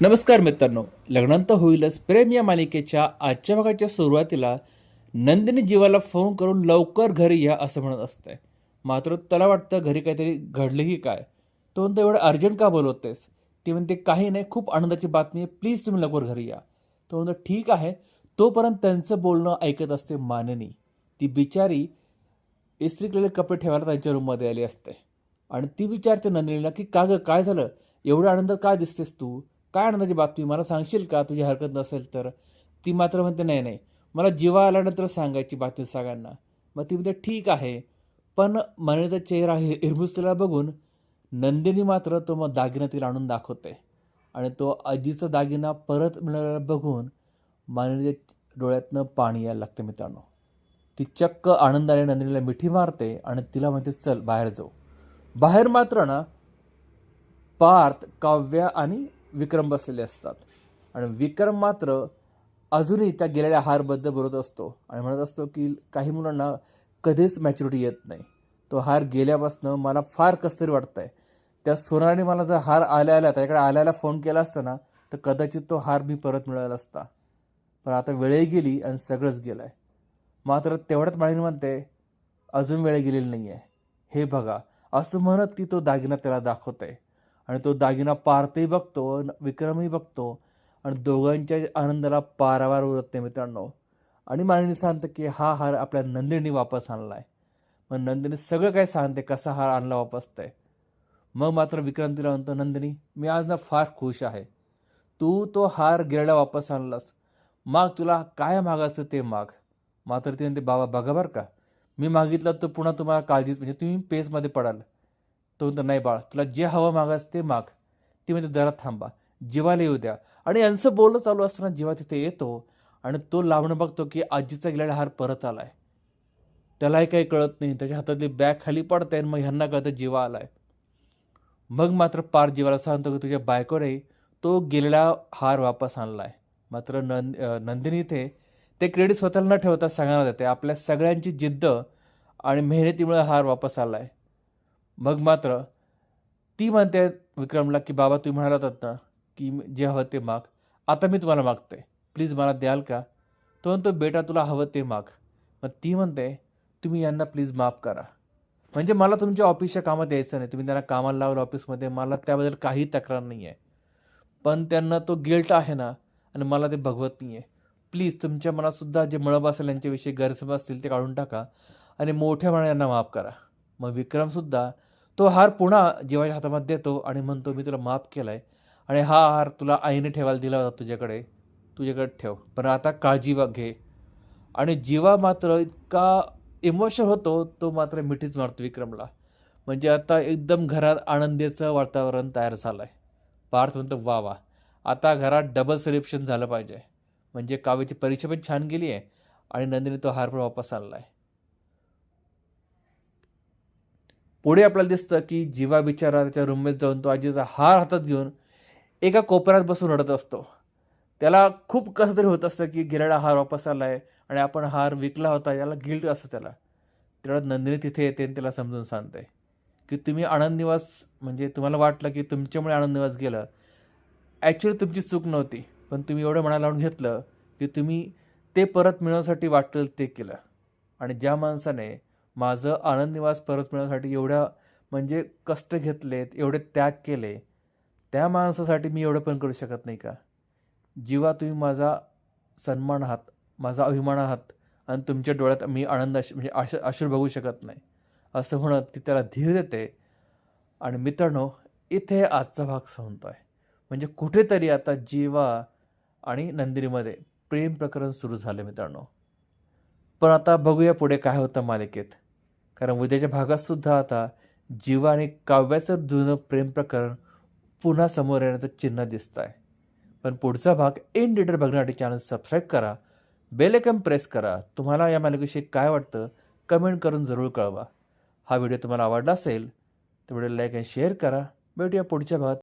नमस्कार मित्रांनो. लग्नांत होईलच प्रेम या मालिकेच्या आजच्या भागाच्या सुरुवातीला नंदिनी जीवाला फोन करून लवकर घरी या असं म्हणत असते मात्र त्याला वाटतं घरी काहीतरी घडलं की काय? तो म्हणतो एवढं अर्जंट का बोलवतेस? ती म्हणते काही नाही खूप आनंदाची बातमी आहे. प्लीज तुम्ही लवकर घरी या. तो म्हणतो ठीक आहे. तोपर्यंत त्यांचं बोलणं ऐकत असते माननी. ती बिचारी इस्त्री केलेले कपडे ठेवायला त्यांच्या रूममध्ये आली असते. आणि ती विचारते नंदिनीला की का गं काय झालं? एवढ्या आनंदात काय दिसतेस तू? काय आनंदाची बातमी? मला सांगशील का तुझी हरकत नसेल तर? ती मात्र म्हणते नाही नाही. मला जीवा आल्यानंतर सांगायची बातमी सगळ्यांना. मग ती म्हणते ठीक आहे. पण मनेचा चेहरा हे हिरमुसलेला बघून नंदिनी मात्र तो मग दागिना तिला आणून दाखवते. आणि तो आजीचा दागिना परत मिळालेला बघून मानेच्या डोळ्यातनं पाणी यायला लागतं मित्रांनो. ती चक्क आनंदाने नंदिनीला मिठी मारते आणि तिला म्हणते चल बाहेर जाऊ. बाहेर मात्र ना पार्थ काव्या आणि विक्रम बसलेले असतात. आणि विक्रम मात्र अजूनही त्या गेलेल्या हारबद्दल बोलत असतो. आणि म्हणत असतो की काही मुलांना कधीच मॅच्युरिटी येत नाही. तो हार गेल्यापासनं मला फार कसं तरी वाटतं आहे त्या सोनाने मला जर हार आल्या आल्या त्याच्याकडे आल्याला फोन केला असता ना तर कदाचित तो हार मी परत मिळाला असता. पण आता वेळही गेली आणि सगळंच गेलं आहे मात्र तेवढ्यात माळीने म्हणते अजून वेळ गेलेली नाही आहे हे बघा असं म्हणत ती तो दागिना त्याला दाखवते आणि तो दागिना पारतही बघतो विक्रमही बघतो आणि दोघांच्या आनंदाला पारावार उरत नाही मित्रांनो. आणि मालिनी सांगते की हा हार आपल्या नंदिनी वापस आणला आहे मग नंदिनी सगळं काय सांगते कसा हार आणला वापस ते. मग मात्र विक्रम तिला म्हणतो नंदिनी मी आज ना फार खुश आहे. तू तो हार गिरड्या वापस आणलास. माग तुला काय मागायचं ते माग. मात्र ती म्हणते बाबा बघा बरं का. मी मागितलं तर पुन्हा तुम्हाला काळजीत म्हणजे तुम्ही पेसमध्ये पडाल. तो म्हणतो नाही बाळ तुला जे हवं मागास ते माग. ती म्हणजे जरा थांबा जीवाला येऊ द्या. आणि यांचं बोलणं चालू असताना जीवा तिथे येतो आणि तो लांबणं बघतो की आजीचा गेलेला हार परत आलाय. त्यालाही काही कळत नाही. त्याच्या हातातली बॅग खाली पडते आणि मग ह्यांना कळतं जीवा आलाय. मग मात्र पार जीवाला सांगतो की तुझ्या बायकोने तो गेलेला हार वापस आणलाय. मात्र नंद नंदिनी इथे ते क्रेडिट स्वतःला न ठेवता सांगायला जाते आपल्या सगळ्यांची जिद्द आणि मेहनतीमुळे हार वापस आलाय. मग मात्र ती म्हणते विक्रमला की बाबा तुम्ही म्हणालात ना की जे हवं ते माग. आता मी तुम्हाला मागते प्लीज मला द्याल का? तो म्हणतो बेटा तुला हवं ते माग. मग ती म्हणते तुम्ही यांना प्लीज माफ करा. म्हणजे मला तुमच्या ऑफिसच्या कामात यायचं नाही. तुम्ही त्यांना कामाला लावलं ऑफिसमध्ये. मला त्याबद्दल काही तक्रार नाही आहे पण त्यांना तो गिल्ट आहे ना आणि मला ते भगवत नाही आहे प्लीज तुमच्या मनातसुद्धा जे मळब असेल यांच्याविषयी गैरसमज असतील ते काढून टाका आणि मोठ्या मनाने यांना माफ करा. मग विक्रमसुद्धा तो हार पुन्हा जीवाच्या हातामध्ये देतो आणि म्हणतो मी तुला माफ केला आहे आणि हा हार तुला आईने ठेवायला दिला होता तुझ्याकडे. तुझ्याकडे ठेव. पण आता काळजी वा घे. आणि जीवा मात्र इतका इमोशनल होतो तो मात्र मिठीच मारतो विक्रमला. म्हणजे आता एकदम घरात आनंदीचं वातावरण तयार झालं आहे पार्थ म्हणतो वा वा. आता घरात डबल सेलिब्रेशन झालं पाहिजे. म्हणजे काव्याची परीक्षा पण छान गेली आहे आणि नंदिनी तो हार पण वापस आणला आहे पुढे आपल्याला दिसतं की जीवा बिचारा त्याच्या रूममेट जाऊन तो आजीचा हार हातात घेऊन एका कोपऱ्यात बसून रडत असतो. त्याला खूप कसं तरी होत असतं की गिराडा हार वापस आला आहे आणि आपण हार विकला होता याला गिल्ट असतं त्याला. तेवढ्यात नंदिनी तिथे येते आणि त्याला समजून सांगते की तुम्ही आनंद निवास म्हणजे तुम्हाला वाटलं की तुमच्यामुळे आनंद निवास गेलं. ॲक्च्युली तुमची चूक नव्हती पण तुम्ही एवढं मनाला लावून घेतलं की तुम्ही ते परत मिळवण्यासाठी वाटलं ते केलं. आणि ज्या माणसाने माझं आनंद निवास परत मिळवण्यासाठी एवढ्या म्हणजे कष्ट घेतलेत एवढे त्याग केले त्या माणसासाठी मी एवढं पण करू शकत नाही का? जीवा तुम्ही माझा सन्मान आहात माझा अभिमान आहात आणि तुमच्या डोळ्यात मी आनंद अश म्हणजे आश अश्रू बघू शकत नाही. असं म्हणत ती त्याला धीर देते. आणि मित्रांनो इथे आजचा भाग संपतो आहे. म्हणजे कुठेतरी आता जीवा आणि नंदिनीमध्ये प्रेम प्रकरण सुरू झालं मित्रांनो. पण आता बघूया पुढे काय होतं मालिकेत. कारण उद्याच्या भागात सुद्धा आता जीवा आणि काव्याचं जुनं प्रेम प्रकरण पुन्हा समोर येण्याचं चिन्ह दिसत आहे पण पुढचा भाग इन डिटेल बघण्यासाठी चॅनल सबस्क्राईब करा बेलेकम प्रेस करा. तुम्हाला या मालिकेविषयी काय वाटतं कमेंट करून जरूर कळवा. हा व्हिडिओ तुम्हाला आवडला असेल तर व्हिडिओ लाईक आणि शेअर करा. भेटूया पुढच्या भागात.